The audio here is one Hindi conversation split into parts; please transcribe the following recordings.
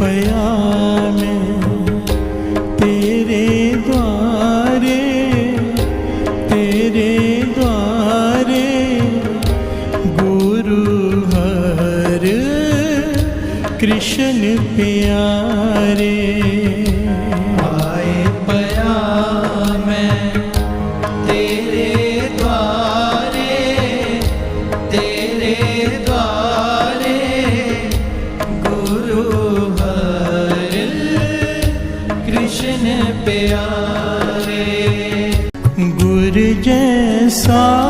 पया मैं तेरे द्वारे तेरे द्वारे गुरु हर कृष्ण प्यारे। पया मैं तेरे द्वारे तेरे द्वारे insan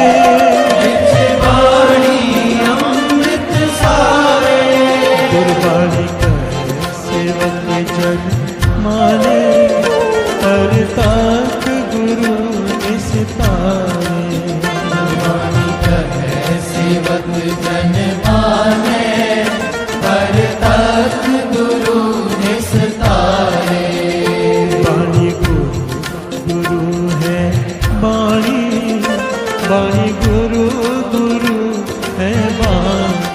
जन माने हर तक गुरु निस्तारे वाणी कहे सेवक जन माने तक गुरु गुरु गुरु है बाणी बाणी गुरु गुरु है बाणी।